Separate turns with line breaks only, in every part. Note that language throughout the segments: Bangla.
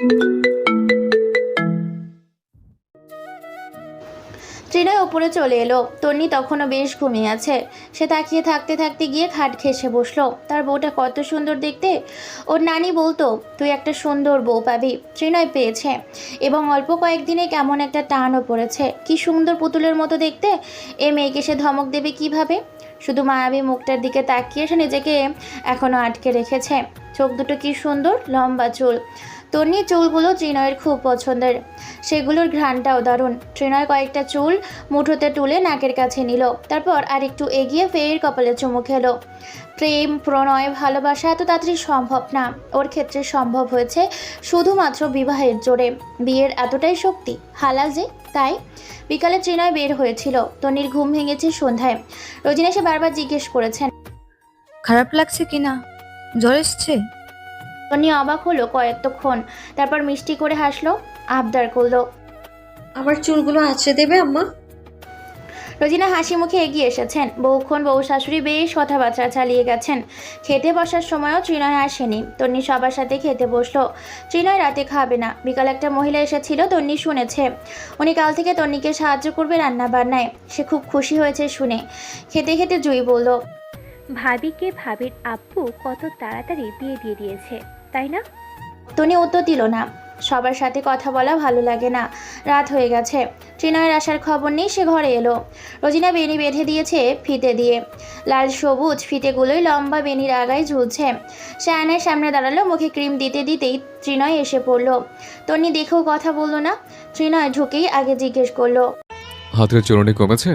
ট্রেনের ওপরে চলে এলো। তন্নি তখনও বেশ ঘুমিয়ে আছে। সে তাকিয়ে থাকতে থাকতে গিয়ে খাট ঘেসে বসল। তার বউটা কত সুন্দর দেখতে। ওর নানি বলতো, তুই একটা সুন্দর বউ পাবি। ত্রিনয় পেয়েছে। এবং অল্প কয়েকদিনে কেমন একটা টানও পড়েছে। কি সুন্দর পুতুলের মতো দেখতে। এ মেয়েকে সে ধমক দেবে কীভাবে? শুধু মায়াবী মুখটার দিকে তাকিয়ে সে নিজেকে এখনও আটকে রেখেছে। চোখ দুটো কি সুন্দর, লম্বা চুল। তন্নির চুলগুলো ত্রিনয়ের খুব পছন্দের। সেগুলোর ঘ্রাণটাও দারুণ। ত্রিনয় কয়েকটা চুল মুঠোতে তুলে নাকের কাছে নিল। তারপর আর একটু এগিয়ে ফের কপালে চুমু খেলো। প্রেম, প্রণয়, ভালোবাসা এত তাড়াতাড়ি সম্ভব না। ওর ক্ষেত্রে সম্ভব হয়েছে শুধুমাত্র বিবাহের জোরে। বিয়ের এতটাই শক্তি, হালাল যে, তাই। বিকালে ত্রিনয় বের হয়েছিল। তনির ঘুম ভেঙেছে সন্ধ্যায়। রোজিনা এসে বারবার জিজ্ঞেস করেছেন,
খারাপ লাগছে কিনা জ্বর এসছে?
তনি অবাক হলো কয়েকক্ষণ। তারপর মিষ্টি করে হাসলো আবদার করল
আমার চুলগুলো আঁচড়ে দেবে আম্মা?
রোজিনা হাসি মুখে এগিয়ে এসেছেন। বহুক্ষণ বউ শাশুড়ি বেশ কথাবার্তা চালিয়ে গেছেন। খেতে বসার সময়ও ত্রিনয় আসেনি। তন্নি সবার সাথে খেতে বসল। ত্রিনয় রাতে খাবে না। বিকাল একটা মহিলা এসেছিল তন্নি শুনেছে। উনি কাল থেকে তন্নিকে সাহায্য করবে রান্না বান্নায় সে খুব খুশি হয়েছে শুনে। খেতে খেতে জুই বলল
ভাবিকে ভাবির আব্বু কত তাড়াতাড়ি বিয়ে দিয়ে দিয়েছে। তাই না?
তনি উত্তর দিল না। সবার সাথে কথা বলা ভালো লাগে না। রাত হয়ে গেছে। ত্রিনয়ের আসার খবর নেই সে ঘরে এলো। রোজিনা বেনি বেঁধে দিয়েছে ফিতে দিয়ে। লাল সবুজ ফিতেগুলোই লম্বা বেনির আগায় ঝুলছে। সে আয়নার সামনে দাঁড়াল, মুখে ক্রিম দিতে দিতেই ত্রিনয় এসে পড়ল। তনি দেখেও কথা বলল না। ত্রিনয় ঢুকেই আগে জিজ্ঞেস করল,
হাতের চরণে কমেছে?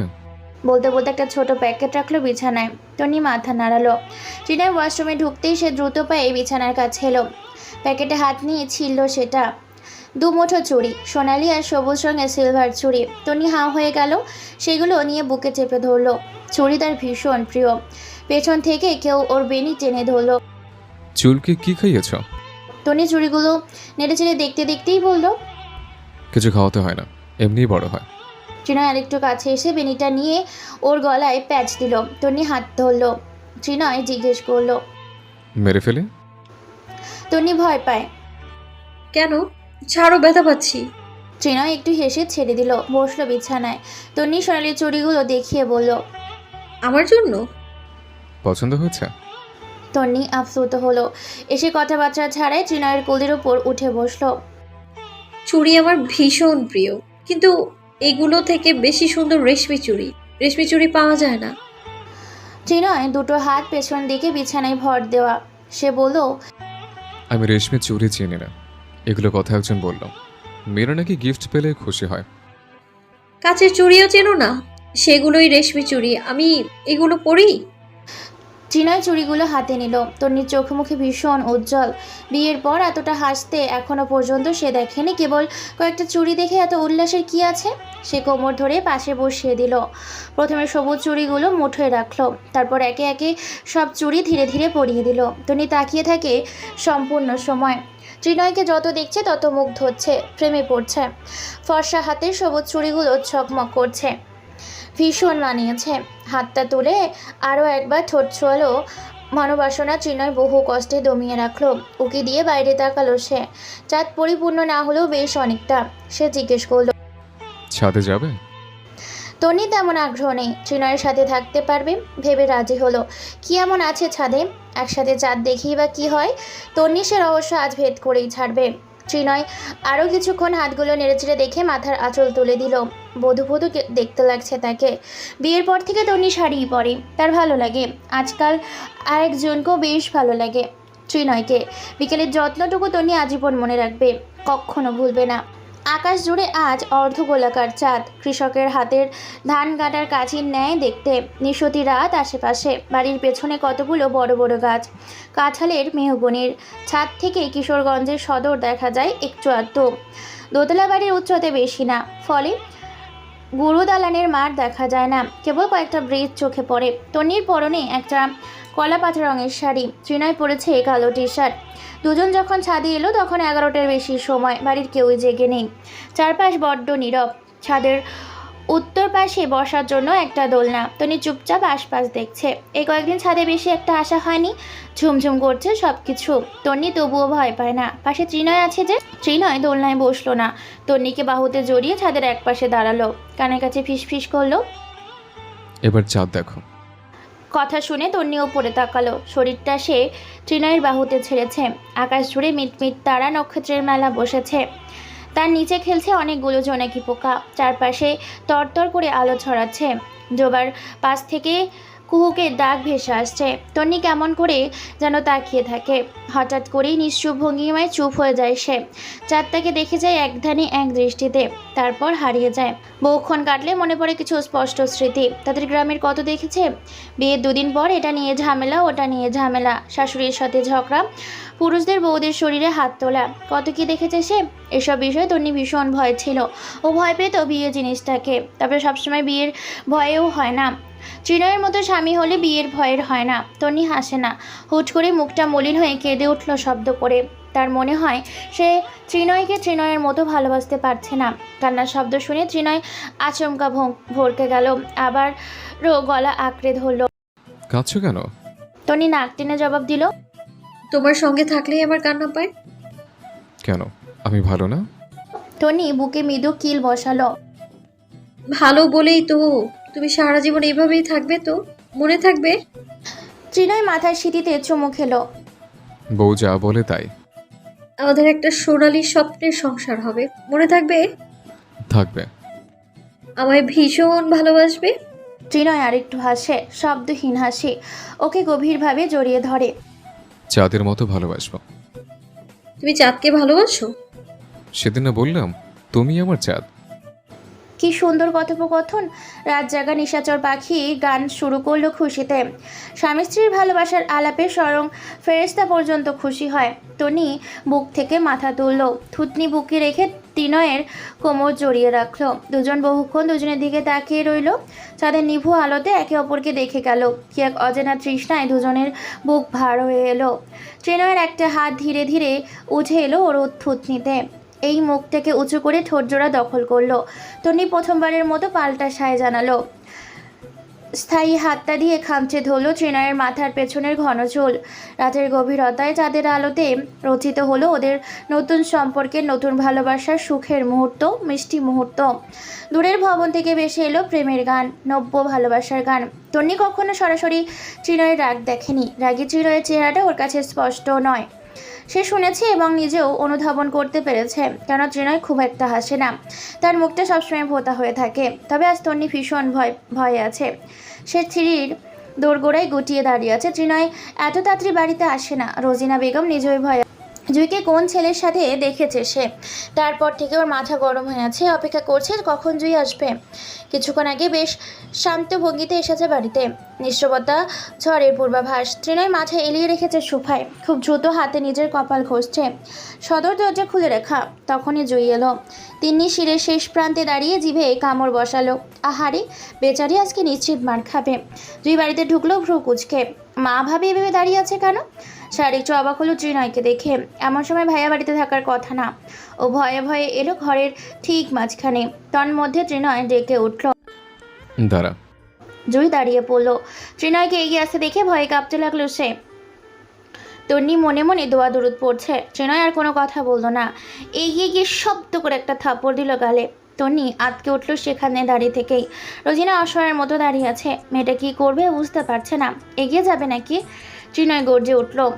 বলতে বলতে একটা ছোট প্যাকেট রাখল বিছানায়। টনি মাথা নাড়ালো। টিনার ওয়াশরুমে ঢুকতেই সে দ্রুত পায়ে বিছানার কাছে এলো। প্যাকেটে হাত নিয়ে ছিল সেটা। দু মুঠো চুড়ি সোনালি আর সবুজ রঙের সিলভার চুড়ি। টনি হাঁ হয়ে গেল সেগুলো নিয়ে বুকে চেপে ধরলো। চুড়ি তার ভীষণ প্রিয়। পেছন থেকে কেউ ওর বেনি টেনে ধরলো।
চুলকে কি খাইয়েছ?
টনি চুড়িগুলো নেড়ে চেড়ে দেখতে দেখতেই বলল
কিছু খাওয়াতে হয় না এমনিই বড় হয়।
ত্রিনয় আরেকটু কাছে এসে বেনিটা নিয়ে ওর গলায় প্যাচ দিল। টনি হাত ধরলো। ত্রিনয় জিজ্ঞেস করল
মেরে ফেলে?
টনি ভয় পায়।
কেন? ছাড়ো ব্যথা পাচ্ছি।
ত্রিনয় একটু হেসে ছেড়ে দিল বসল বিছানায়। তন্নি সোনালি চুড়িগুলো দেখিয়ে বলল
আমার জন্য?
পছন্দ হয়েছে?
তন্নি আফসোত হলো। এসে কথাবার্তা ছাড়াই ত্রিনয়ের কোলের ওপর উঠে বসল।
চুড়ি আমার ভীষণ প্রিয়। কিন্তু এগুলো থেকে বেশি সুন্দর রেশমি চুড়ি। রেশমি চুড়ি পাওয়া যায় না।
ত্রিনয় দুটো হাত পেছন দিকে বিছানায় ভর দেওয়া। সে বলল
আমি রেশমি চুরি চিনি না। এগুলো কথা একজন বলল। মেয়েরা নাকি গিফট পেলে খুশি হয়।
কাচের চুড়িও চেনো না? সেগুলোই রেশমি চুড়ি। আমি এগুলো পরি?
ত্রিনয় চুড়িগুলো হাতে নিল। তন্নির চোখে মুখে ভীষণ উজ্জ্বল। বিয়ের পর এতটা হাসতে এখনও পর্যন্ত সে দেখেনি কেবল কয়েকটা চুড়ি দেখে এত উল্লাসের কি আছে? সে কোমর ধরে পাশে বসিয়ে দিল। প্রথমে সবুজ চুড়িগুলো মুঠোয় রাখল। তারপর একে একে সব চুড়ি ধীরে ধীরে পরিয়ে দিল। তনি তাকিয়ে থাকে সম্পূর্ণ সময়। ত্রিনয়কে যত দেখছে তত মুগ্ধ হচ্ছে, প্রেমে পড়ছে। ফর্সা হাতের সবুজ চুড়িগুলো ঝকমক করছে। ভীষণ মানিয়েছে। হাতটা তুলে আরও একবার ঠোঁট ছোয়ালো। মনোবাসনা ত্রিনয় বহু কষ্টে দমিয়ে রাখল। উকি দিয়ে বাইরে তাকালো সে। চাঁদ পরিপূর্ণ না হলেও বেশ অনেকটা। সে জিজ্ঞেস করল
ছাদে যাবে?
তনি তেমন আগ্রহ নেই। ত্রিনয়ের সাথে থাকতে পারবে? ভেবে রাজি হলো। কি এমন আছে ছাদে? একসাথে চাঁদ দেখি বা কি হয়? তন্নি সে রহস্য আজ ভেদ করেই ছাড়বে। ত্রিনয় আরও কিছুক্ষণ হাতগুলো নেড়েচেড়ে দেখে মাথার আঁচল তুলে দিল। বধু বধু দেখতে লাগছে তাকে। বিয়ের পর থেকে তন্নি শাড়িই পরে। তার ভালো লাগে। আজকাল আরেকজনকেও বেশ ভালো লাগে। ত্রিনয়কে। বিকেলের যত্নটুকু তন্নি আজীবন মনে রাখবে। কখনো ভুলবে না। আকাশ জুড়ে আজ অর্ধগোলাকার চাঁদ। কৃষকের হাতের ধান কাটার কাছির ন্যায় দেখতে। নিশতি রাত আশেপাশে। বাড়ির পেছনে কতগুলো বড় বড় গাছ। কাঁঠালের মেহগনির ছাদ থেকে কিশোরগঞ্জের সদর দেখা যায় একটু আধটু। দোতলা বাড়ির উচ্চতে বেশি না। ফলে গুরু দালানের মাঠ দেখা যায় না। কেবল কয়েকটা ব্রিজ চোখে পড়ে। তন্নির পরনে একটা কলা পাতা রঙের শাড়ি। ত্রিনয় পরেছে কালো টি শার্ট দুজন যখন ছাদে এলো, তখন এগারোটার বেশি সময় বাড়ির কেউই জেগে নেই। চারপাশ বড্ড নীরব। ছাদের উত্তর পাশে বসার জন্য একটা দোলনা। তনি চুপচাপ আশপাশ দেখছে। এই কয়েকদিন ছাদে বেশি একটা আশা হয়নি। ঝুমঝুম করছে সব কিছু তন্নি তবুও ভয় পায় না। পাশে ত্রিনয় আছে যে, ত্রিনয় দোলনায় বসল না। তন্নিকে বাহুতে জড়িয়ে ছাদের এক পাশে দাঁড়াল। কানের কাছে ফিস ফিস করল।
এবার চাঁদ দেখো।
কথা শুনে তন্নি ওপরে তাকালো। শরীরটা সে ত্রিনয়ের বাহুতে ছেড়েছে। আকাশ জুড়ে মিটমিট তারা নক্ষত্রের মেলা বসেছে। তার নিচে খেলছে অনেকগুলো জোনাকি পোকা। চারপাশে তরতর করে আলো ছড়াচ্ছে। জোবার পাশ থেকে কুহুকে ডাক ভেসে আসছে। তন্নি কেমন করে যেন তাকিয়ে থাকে। হঠাৎ করেই নিশ্চুপ ভঙ্গিমায় চুপ হয়ে যায় সে। চাঁদটাকে দেখে যায় এক ধ্যানে এক দৃষ্টিতে। তারপর হারিয়ে যায়। বহুক্ষণ কাটলে মনে পড়ে কিছু স্পষ্ট স্মৃতি। তাদের গ্রামের কত দেখেছে? বিয়ের দুদিন পর এটা নিয়ে ঝামেলা, ওটা নিয়ে ঝামেলা। শাশুড়ির সাথে ঝগড়া, পুরুষদের বউদের শরীরে হাত তোলা। কত কি দেখেছে সে? এসব বিষয়ে তন্নি ভীষণ ভয় ছিল। ও ভয় পেত বিয়ে জিনিসটাকে। তবে সবসময় বিয়ের ভয়েও হয় না। ত্রিনয়ের মতো স্বামী হলে বিয়ের ভয়ের হয় না তন্নি হাসে না। হুট করে মুখটা মলিন হয়ে কেঁদে উঠল শব্দ করে। তার মনে হয় সে ত্রিনয়কে ত্রিনয়ের মতো ভালোবাসতে পারছে না। কান্নার শব্দ শুনে ত্রিনয় আচমকা ভরকে গেল আবারও গলা আঁকড়ে ধরল।
কাঁদছো কেন?
টনি নাক টেনে জবাব দিল
তোমার সঙ্গে থাকলেই আমার কান্না পায়?
কেন? আমি ভালো না?
টনি বুকে মৃদু কিল বসালো।
ভালো বলেই তো। তুমি সারা জীবন এইভাবেই থাকবে তো? মনে থাকবে?
ত্রিনয় মাথার সিটিতে চুমু খেলো।
বউ যা বলে তাই।
আমাদের একটা সোনালী স্বপ্নের সংসার হবে। মনে থাকবে?
থাকবে।
আমায় ভীষণ ভালোবাসবে।
ত্রিনয় আরেকটু হাসে শব্দহীন হাসি। ওকে গভীরভাবে জড়িয়ে ধরে।
চাঁদের মতো ভালোবাসবো।
তুমি চাঁদকে ভালোবাসো?
সেদিন না বললাম তুমি আমার চাঁদ।
কি সুন্দর কথোপকথন। রাত জাগা নিশাচর পাখি গান শুরু করল খুশিতে। স্বামী স্ত্রীর ভালোবাসার আলাপে স্বয়ং ফেরেস্তা পর্যন্ত খুশি হয়। টনি বুক থেকে মাথা তুলল। থুতনি বুকে রেখে তিনয়ের কোমর জড়িয়ে রাখল। দুজন বহুক্ষণ দুজনের দিকে তাকিয়ে রইল। তাদের নিভু আলোতে একে অপরকে দেখে গেল। কি এক অজানা তৃষ্ণায় দুজনের বুক ভার হয়ে এলো। ট্রেনয়ের একটা হাত ধীরে ধীরে উঠে এলো ওর থুতনিতে। এই মুখটাকে উঁচু করে ঠোঁটজোড়া দখল করল। তনি প্রথমবারের মতো পাল্টা সায় জানালো। স্থায়ী হাতটা দিয়ে খামচে ধরলো ট্রেনারের মাথার পেছনের ঘন চুল। রাতের গভীরতায় চাঁদের আলোতে রচিত হলো ওদের নতুন সম্পর্কের নতুন ভালোবাসার সুখের মুহূর্ত, মিষ্টি মুহূর্ত। দূরের ভবন থেকে বেশি এলো প্রেমের গান, নব্য ভালোবাসার গান। তন্নি কখনো সরাসরি চিনয়ের রাগ দেখেনি। রাগী চিনয়ের চেহারাটা ওর কাছে স্পষ্ট নয়। সে শুনেছে এবং নিজেও অনুধাবন করতে পেরেছে, কেন ত্রিনয় খুব একটা হাসে না। তার মুখটা সবসময় ভোতা হয়ে থাকে, তবে আজ তন্নি ভীষণ ভয়, ভয়ে আছে। সে থ্রির দোরগোড়ায় গুটিয়ে দাঁড়িয়ে আছে। ত্রিনয় এত তাড়াতাড়ি বাড়িতে আসে না। রোজিনা বেগম নিজেও ভয় জুইকে কোন ছেলের সাথে দেখেছে সে? তারপর থেকে ওর মাথা গরম হয়ে আছে, অপেক্ষা করছে কখন জুই আসবে। কিছুক্ষণ আগে বেশ শান্ত ভঙ্গিতে এসেছে বাড়িতে। নিশ্চবতা ঝড়ের পূর্বাভাস ত্রিনয় মাথা এলিয়ে রেখেছে সুফায়। খুব দ্রুত হাতে নিজের কপাল ঘষছে। সদর দরজা খুলে রাখা। তখনই জুই এলো। তিন্নি শিরের শেষ প্রান্তে দাঁড়িয়ে জিভে কামড় বসালো। আহারে, বেচারি আজকে নিশ্চিত মার খাবে। জুই বাড়িতে ঢুকলো ভ্রু কুচকে। মা ভাবে এভাবে দাঁড়িয়ে আছে কেন? একটু অবাক হলো ত্রিনয়কে দেখে। এমন সময় ভাইয়া বাড়িতে থাকার কথা না। ও ভয়ে ভয়ে এলো ঘরের ঠিক মাঝখানে। তন্মধ্যে ত্রিনয় ডেকে উঠল।
দাঁড়া।
জুই দাঁড়িয়ে পড়ল। ত্রিনয়কে এগিয়ে আসতে দেখে ভয়ে কাঁপতে লাগল সে। তন্নি মনে মনে দোয়া দূরত পড়ছে। ত্রিনয় আর কোনো কথা বলল না। এগিয়ে গিয়ে শব্দ করে একটা থাপ্পড় দিল গালে। তন্নি আটকে উঠল সেখানে দাঁড়িয়ে থেকেই। রোজিনা অসহায়ের মতো দাঁড়িয়ে আছে। মেয়েটা কি করবে বুঝতে পারছে না। এগিয়ে যাবে নাকি? ত্রিনয় গর্জে উঠল।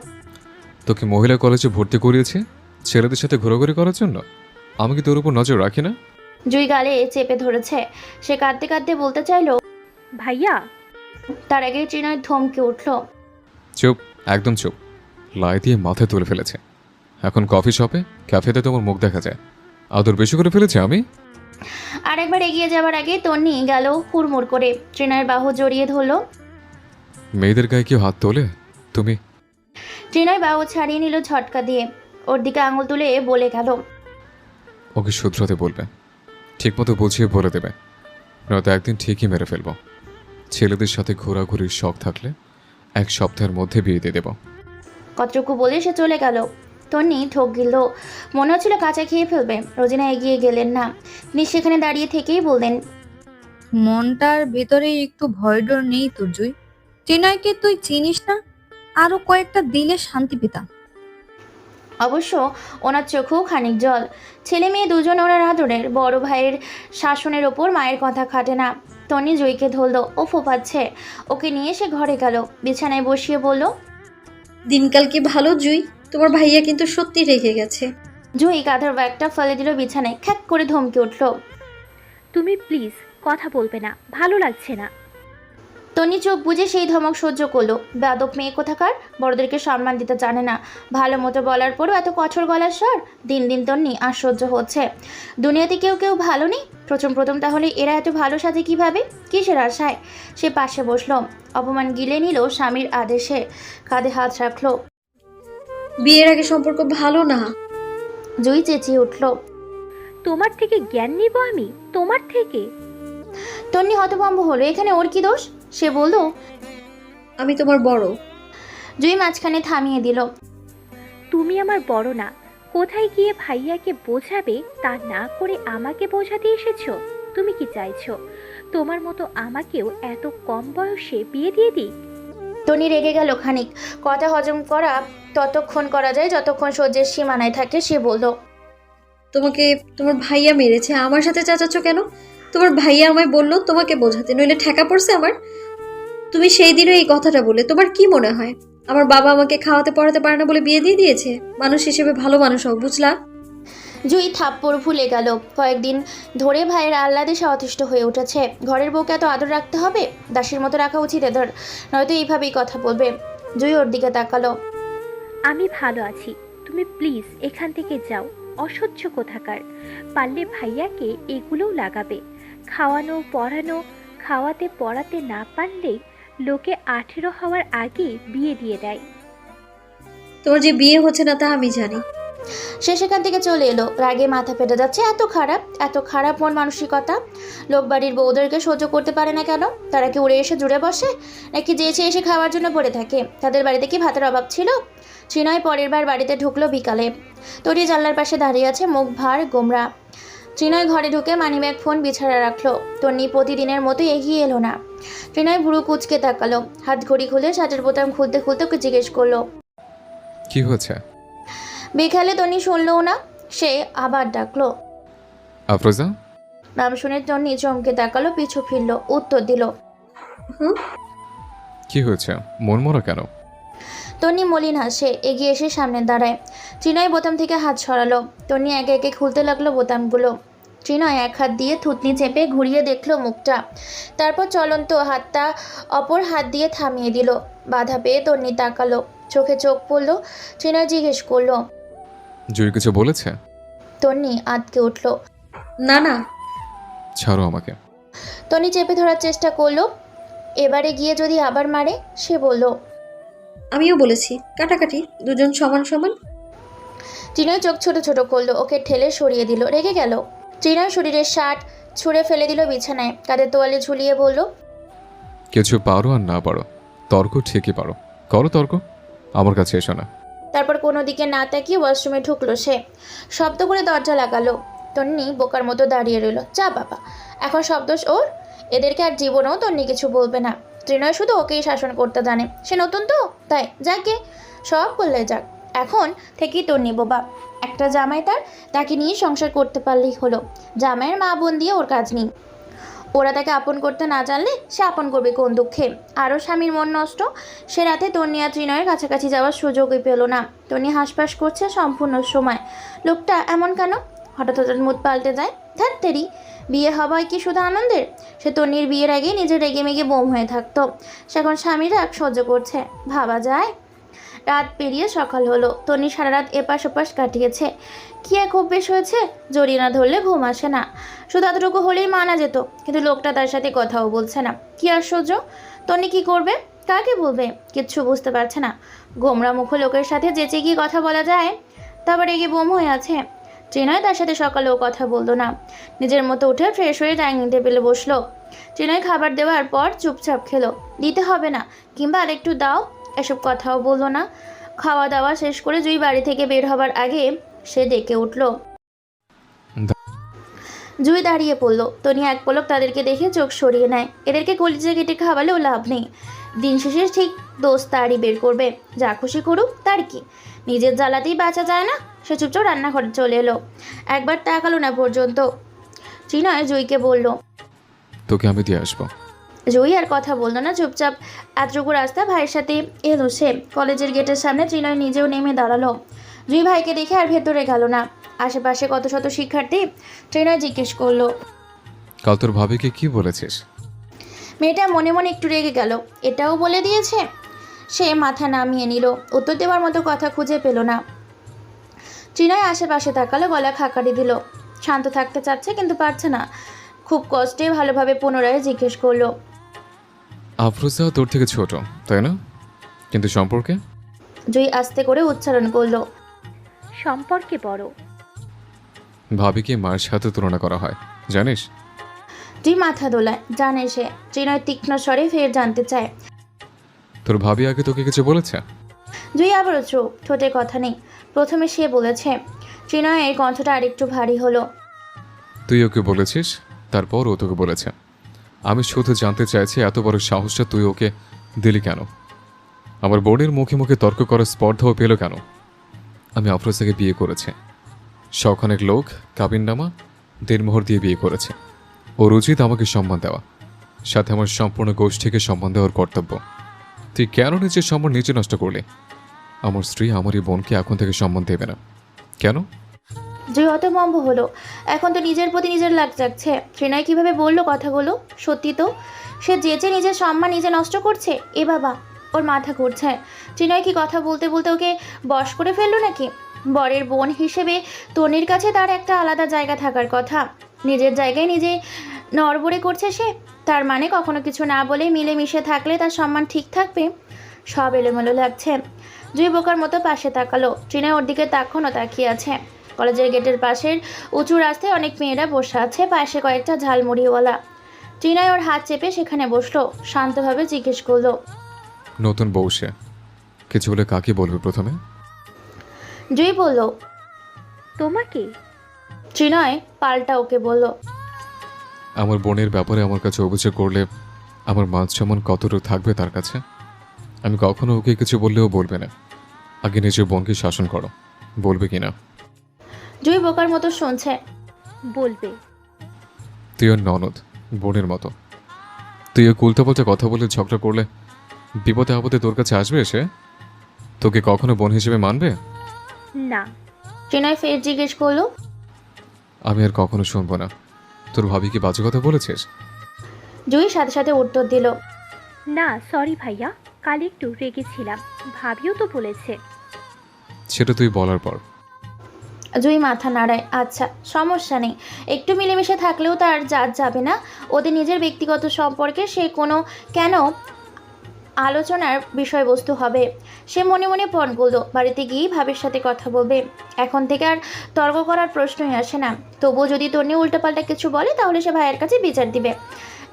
তোকে মহিলা কলেজে ভর্তি করিয়েছে? ছেলেদের সাথে ঘোরাঘুরি করার জন্য? আমি কি তোর উপর নজর রাখি না?
জুই গালে চেপে ধরেছে। সে কাঁদতে কাঁদতে বলতে চাইলো
ভাইয়া?
তার আগে ত্রিনয় ধমকে উঠল।
চুপ একদম চুপ। লাই দিয়ে মাথায় তুলে ফেলেছে। এখন কফি শপে ক্যাফেতে তোমার মুখ দেখা যায়। আদর বেশি করে ফেলেছে আমি?
আরেকবার এগিয়ে যাওয়ার আগে তন্নি গেল হুড়মুড় করে। ট্রিনয়ের বাহু জড়িয়ে ধরলো।
মেয়েদের গায়ে কেউ হাত তোলে? তুমি?
ট্রিনয় বাহু ছাড়িয়ে নিল ঝটকা দিয়ে। ওর দিকে আঙুল তুলে বলে গেল
ওকে শুধরাতে বলবে। ঠিকমতো বুঝিয়ে বলে দেবে। নয়তো একদিন ঠিকই মেরে ফেলব। ছেলেদের সাথে ঘোরাঘুরির শখ থাকলে এক সপ্তাহের মধ্যে বিয়ে দিয়ে দেবো।
কতটুকু বলে সে চলে গেল। তন্নি ঠক গিল মনে হচ্ছিল কাঁচা খেয়ে ফেলবে। রোজিনা এগিয়ে গেলেন না। তিনি সেখানে দাঁড়িয়ে থেকেই বললেন
মনটার ভেতরে একটু ভয় ডর নেই তোর জুই। চিনয়কে তুই চিনিস না? আরও কয়েকটা দিলে শান্তি পেতাম।
অবশ্য ওনার চোখেও খানিক জল। ছেলে মেয়ে দুজন ওনার আদরের বড় ভাইয়ের শাসনের ওপর মায়ের কথা খাটে না। টনি জয়কে ধরলো ও ফোপাচ্ছে ওকে নিয়ে সে ঘরে গেল। বিছানায় বসিয়ে বলল
দিনকাল কি ভালো জুই? তোমার ভাইয়া কিন্তু সত্যি রেগে গেছে।
জুই কাঁধের ব্যাগটা ফেলে দিল বিছানায় খ্যাক করে ধমকে উঠল
তুমি প্লিজ কথা বলবে না ভালো লাগছে না।
টনি চোখ বুঝে সেই ধমক সহ্য করল। বেদব মেয়ে কোথাকার? বড়দেরকে সম্মান দিতে জানে না। ভালো মতো বলার পরও এত কঠোর গলার স্বর? দিন দিন তন্নি আশ্চর্য হচ্ছে। দুনিয়াতে কেউ কেউ ভালো নেই? প্রথম প্রথম তাহলে এরা এত ভালো সাজে কীভাবে? কিসের আশায়? সে পাশে বসল। অপমান গিলে নিল স্বামীর আদেশে। কাঁধে হাত রাখল।
বিয়ের আগে সম্পর্ক ভালো না।
জুই চেঁচিয়ে উঠল।
তোমার থেকে জ্ঞান নিব আমি? তোমার থেকে?
তন্নি হতভম্ব হলো। এখানে ওর কি দোষ? সে বলল
আমি তোমার বড়।
জুই মাঝখানে থামিয়ে দিল।
তুমি আমার বড় না কোথায় গিয়ে ভাইয়াকে বোঝাবে তা না করে আমাকে বোঝাতে এসেছ? তুমি কি চাইছো? তোমার মতো আমাকেও এত কম বয়সে বিয়ে দিয়ে দিই
টনি রেগে গেল খানিক। কথা হজম করা ততক্ষণ করা যায় যতক্ষণ সহ্যের সীমানায় থাকে সে বলল
তোমাকে তোমার ভাইয়া মেরেছে আমার সাথে চাচাচ্ছ কেন? তোমার ভাইয়া আমায় বলল তোমাকে বোঝাতে নইলে ঠেকা পড়ছে আমার। তুমি সেই দিনও এই কথাটা বলে তোমার কি মনে হয়? আমার বাবা আমাকে খাওয়াতে পড়াতে পারে না বলে বিয়ে দিয়ে দিয়েছে? মানুষ হিসেবে ভালো মানুষ হোক বুঝলা?
জুই থাপ্পড় ভুলে গেল। কয়েকদিন ধরে ভাইয়ের আহ্লাদে সে অতিষ্ঠ হয়ে উঠেছে। ঘরের বউকে এত আদর রাখতে হবে? দাসীর মতো রাখা উচিত এদের নয়তো এইভাবেই কথা বলবে। জুই ওর দিকে তাকালো।
আমি ভালো আছি। তুমি প্লিজ এখান থেকে যাও। অসহ্য কোথাকার। পারলে ভাইয়াকে এগুলোও লাগাবে। খাওয়ানো পড়ানো খাওয়াতে পড়াতে না পারলে লোকে আঠেরো হওয়ার আগে বিয়ে দিয়ে দেয়।
তোমার যে বিয়ে হচ্ছে না তা আমি জানি।
সে সেখান থেকে চলে এলো। রাগে মাথা ফেটে যাচ্ছে। এত খারাপ এত খারাপ মন মানসিকতা। লোক বাড়ির বউদেরকে সহ্য করতে পারে না কেন? তারা কি উড়ে এসে জুড়ে বসে? নাকি যে যেচে এসে খাওয়ার জন্য পড়ে থাকে? তাদের বাড়িতে কি ভাতের অভাব ছিল? চিনয় পরের বার বাড়িতে ঢুকলো বিকালে। তরি জানলার পাশে দাঁড়িয়ে আছে মুখ ভার গোমরা। ত্রিনয় ঘরে ঢুকে মানিব্যাগ ফোন বিছাড়া রাখল। তন্নি প্রতিদিনের মতো এগিয়ে এলো না। ত্রিনয় ভুরু কুচকে তাকালো। হাত ঘড়ি খুলে শার্টের বোতাম খুলতে খুলতে ওকে জিজ্ঞেস করল।
কি হয়েছে?
বিকালে তন্নি শুনলও না। সে আবার ডাকলো।
আফরোজা?
নাম শুনে তন্নি চমকে তাকালো পিছু ফিরল উত্তর দিল
হুম?
কি হয়েছে? মন মরা কেন?
তন্নি মলিন হাসে এগিয়ে এসে সামনে দাঁড়ায়। চিনয় বোতাম থেকে হাত সরালো। তন্নি একে একে খুলতে লাগল বোতামগুলো। চিনয় এক হাত দিয়ে থুতনি চেপে ঘুরিয়ে দেখল মুখটা। তারপর চলন্ত হাতটা অপর হাত দিয়ে থামিয়ে দিল। বাধা পেয়ে তন্নি তাকালো। চোখে চোখ পড়ল। চিনয় জিজ্ঞেস করল
জুই কিছু বলেছে?
তন্নি আটকে উঠল
না না।
ছাড়ো আমাকে।
তনি চেপে ধরার চেষ্টা করল। এবারে গিয়ে যদি আবার মারে সে বলল
আমিও বলেছি কাটাকাটি দুজন সমান সমান।
চিনয় চোখ ছোট ছোট করল। ওকে ঠেলে সরিয়ে দিল। রেগে গেল। চিনয় শরীরের শার্ট ছুঁড়ে ফেলে দিল বিছানায়। কাদের তোয়ালে ঝুলিয়ে বলল
কিছু পারো আর না পারো তর্ক ঠিকই পারো। করো তর্ক আমার কাছে এসো না।
তারপর কোনো দিকে না তাকিয়ে ওয়াশরুমে ঢুকলো সে। শব্দ করে দরজা লাগালো। তন্নি বোকার মতো দাঁড়িয়ে রইল। যা বাবা এখন শব্দ ওর। এদেরকে আর জীবনেও তন্নি কিছু বলবে না। ত্রিনয় শুধু ওকেই শাসন করতে জানে। সে নতুন তো তাই যাকে সব বললে যাক। এখন থেকেই তন্নি বোবা একটা জামাই তার, তাকে নিয়ে সংসার করতে পারলেই হলো। জামাইয়ের মা বোন দিয়ে ওর কাজ নেই। ওরা তাকে আপন করতে না জানলে সে আপন করবে কোন দুঃখে? আরও স্বামীর মন নষ্ট, সে রাতে তন্নি আর ত্রিনয়ের কাছাকাছি যাওয়ার সুযোগই পেল না। তন্নি হাসপাস করছে সম্পূর্ণ সময়। লোকটা এমন কেন? হঠাৎ হঠাৎ মুদ পাল্টে যায়। ধ্যাত্তেরি বিয়ে হওয়ায় কি শুধু আনন্দের? সে তন্নির বিয়ের আগে নিজের রেগে মেগে বোম হয়ে থাকতো। সে এখন স্বামীরা রাগ সহ্য করছে। ভাবা যায় রাত পেরিয়ে সকাল হলো। তনি সারা রাত এপাশ ওপাশ কাটিয়েছে। কি এক অভ্যেস হয়েছে? জড়িয়ে না ধরলে ঘুম আসে না। শুধু এতটুকু হলেই মানা যেত, কিন্তু লোকটা তার সাথে কথাও বলছে না। কি আশ্চর্য তনি কি করবে? কাকে বলবে? কিচ্ছু বুঝতে পারছে না। গোমরা মুখ লোকের সাথে যেচে গিয়ে কথা বলা যায় তারপর রেগে বোম হয়ে আছে। চেনয় তার সাথে সকালেও কথা বলল না। নিজের মতো উঠে ফ্রেশ হয়ে ডাইনিং টেবিলে বসল। চেনয় খাবার দেওয়ার পর চুপচাপ খেলো। দিতে হবে না, কিংবা আরেকটু দাও। এসব কথাও বলল না। খাওয়া দাওয়া শেষ করে জুই বাড়ি থেকে বের হবার আগে সে ডেকে উঠল। জুই দাঁড়িয়ে পড়ল। তনি এক পলক তাদেরকে দেখে চোখ সরিয়ে নেয়। এদেরকে কলিজা কেটে খাওয়ালেও লাভ নেই। দিন শেষে ঠিক দোষ তারই বের করবে। যা খুশি করুক, তার কি? নিজের জ্বালাতেই বাঁচা যায় না? সে চুপচাপ রান্নাঘরে চলে এলো। একবার তাকালো না পর্যন্ত। চিনয় জুইকে বলল,
তোকে আমি দিয়ে আসব।
জুই আর কথা বলল না। চুপচাপ এতটুকু রাস্তা ভাইয়ের সাথে এলো সে। কলেজের গেটের সামনে ত্রিনয় নিজেও নেমে দাঁড়াল। জুই ভাইকে দেখে আর ভেতরে গেল না। আশেপাশে কত শত শিক্ষার্থী ট্রেনার জিজ্ঞেস করল।
কাল তোর ভাবিকে কি বলেছিস?
মেয়েটা মনে মনে একটু রেগে গেল। এটাও বলে দিয়েছে? সে মাথা নামিয়ে নিল। উত্তর দেওয়ার মতো কথা খুঁজে পেল না। চিনয় আশেপাশে তাকালো গলা খাকারি দিল। শান্ত থাকতে চাচ্ছে কিন্তু পারছে না। খুব কষ্টে ভালোভাবে পুনরায় জিজ্ঞেস করল।
আফরোজা তোর থেকে ছোট তাই না? কিন্তু সম্পর্কে?
জুই আস্তে করে উচ্চারণ করল।
সম্পর্কে বড়।
ভাবিকে মায়ের সাথে তুলনা করা হয় জানিস?
জুই মাথা দোলায় জানে সে চিনয় তীক্ষ্ণ স্বরে ফের জানতে চায়।
তোর ভাবি আগে তোকে কিছু বলেছে?
জুই আবারও চুপ ঠোঁটে কথা নেই। প্রথমে সে বলেছে চিনয়ের কণ্ঠটা আরেকটু ভারী হলো।
তুই ওকে বলেছিস তারপর ও তোকে বলেছে। আমি শুধু জানতে চাইছি এত বড় সাহসটা তুই ওকে দিলি কেন? আমার বোনের মুখে মুখে তর্ক করার স্পর্ধাও পেল কেন? আমি আফরোজাকে বিয়ে করেছি। শখানেক লোক কাবিননামা দেড়মোহর দিয়ে বিয়ে করেছে। ওর উচিত আমাকে সম্মান দেওয়া। সাথে আমার সম্পূর্ণ গোষ্ঠীকে সম্মান দেওয়ার কর্তব্য। তুই কেন নিজের সম্মান নিজে নষ্ট করলে? আমার স্ত্রী আমার এই বোনকে এখন থেকে সম্মান দেবে না। কেন?
জুই হতমম্ব হলো। এখন তো নিজের প্রতি নিজের লাগ যাচ্ছে ট্রেনায় কীভাবে বলল কথাগুলো? সত্যি তো? সে যে যেচে নিজের সম্মান নিজে নষ্ট করছে? এ বাবা, ওর মাথা ঘুরছে। ট্রেনয় কি কথা বলতে বলতে ওকে বশ করে ফেলল নাকি? বরের বোন হিসেবে তনির কাছে তার একটা আলাদা জায়গা থাকার কথা। নিজের জায়গায় নিজে নড়বড়ে করছে সে। তার মানে কখনো কিছু না বলে মিলেমিশে থাকলে তার সম্মান ঠিক থাকবে? সব এলোমেলো লাগছে। জুই বোকার মতো পাশে তাকালো। ট্রেনে ওর দিকে তখনও তাকিয়ে আছে। কলেজের গেটের পাশের উঁচু রাস্তায় অনেক মেয়েরা বসে আছে পাশে কয়েকটা ঝালমুড়িওয়ালা। টিনায় ওর হাত চেপে সেখানে বসল শান্তভাবে জিজ্ঞেস করল।
নতুন বউ সে। কিছু হলে কাকে বলবে প্রথমে?
জুই বলল
তোমাকে?
ত্রিনয় পাল্টা ওকে বলল।
আমার বোনের ব্যাপারে আমার কাছে অভিযোগ করলে আমার মান সম্মান কতটুকু থাকবে তার কাছে আমি কখনো ওকে কিছু বললেও বলবে না। আগে নিজের বোনকে শাসন করো বলবে কি না
জুই বোকার মতো শুনছে।
বলবে।
তুই ওর ননদ বোনের মতো। তুই কুলতে বলতে কথা বলে ঝগড়া করলে বিপদে আপদে তোর কাছে আসবে সে? তোকে কখনো বোন হিসেবে মানবে?
না।
ত্রিনয় ফের জিজ্ঞেস করল।
আমি আর কখনো শুনব না। তোর ভাবি কি বাজে কথা বলেছিস?
জুই সাথে সাথে উত্তর দিল।
না সরি ভাইয়া কাল একটু রেগেছিলাম। ভাবিও তো বলেছে।
সেটা তুই বলার পর।
জুই মাথা নাড়ায় আচ্ছা সমস্যা নেই। একটু মিলেমিশে থাকলেও তার জাত যাবে না। ওদের নিজের ব্যক্তিগত সম্পর্কে সে কোনো কেন আলোচনার বিষয়বস্তু হবে? সে মনে মনে পণ করল, বাড়িতে গিয়েই ভাবের সাথে কথা বলবে। এখন থেকে আর তর্ক করার প্রশ্নই আসে না। তবুও যদি তন্নি উল্টোপাল্টা কিছু বলে, তাহলে সে ভাইয়ের কাছে বিচার দিবে।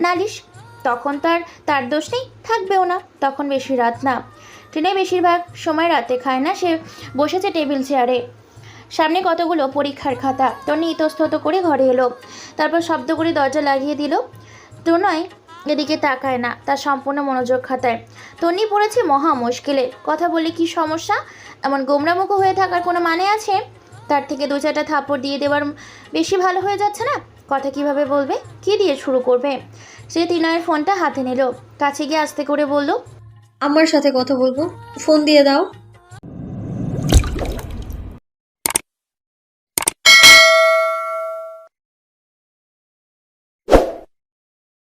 নালিশ, তখন তার তার দোষ নেই, থাকবেও না। তখন বেশি রাত না। ট্রেনে বেশিরভাগ সময় রাতে খায় না সে। বসেছে টেবিল চেয়ারে। সামনে কতগুলো পরীক্ষার খাতা? টনি ইতস্তত করে ঘরে এলো। তারপর শব্দ করে দরজা লাগিয়ে দিল। তনয় এদিকে তাকায় না, তার সম্পূর্ণ মনোযোগ খাতায় তন্নি পড়েছে মহা মুশকিলে। কথা বলে কি সমস্যা? এমন গোমরামুখ হয়ে থাকার কোনো মানে আছে? তার থেকে দু চারটা থাপড় দিয়ে দেওয়ার বেশি ভালো হয়ে যাচ্ছে না? কথা কীভাবে বলবে? কি দিয়ে শুরু করবে? সে তিনয়ের ফোনটা হাতে নিল। কাছে গিয়ে আস্তে করে বলল,
আমার সাথে কথা বলব। ফোন দিয়ে দাও।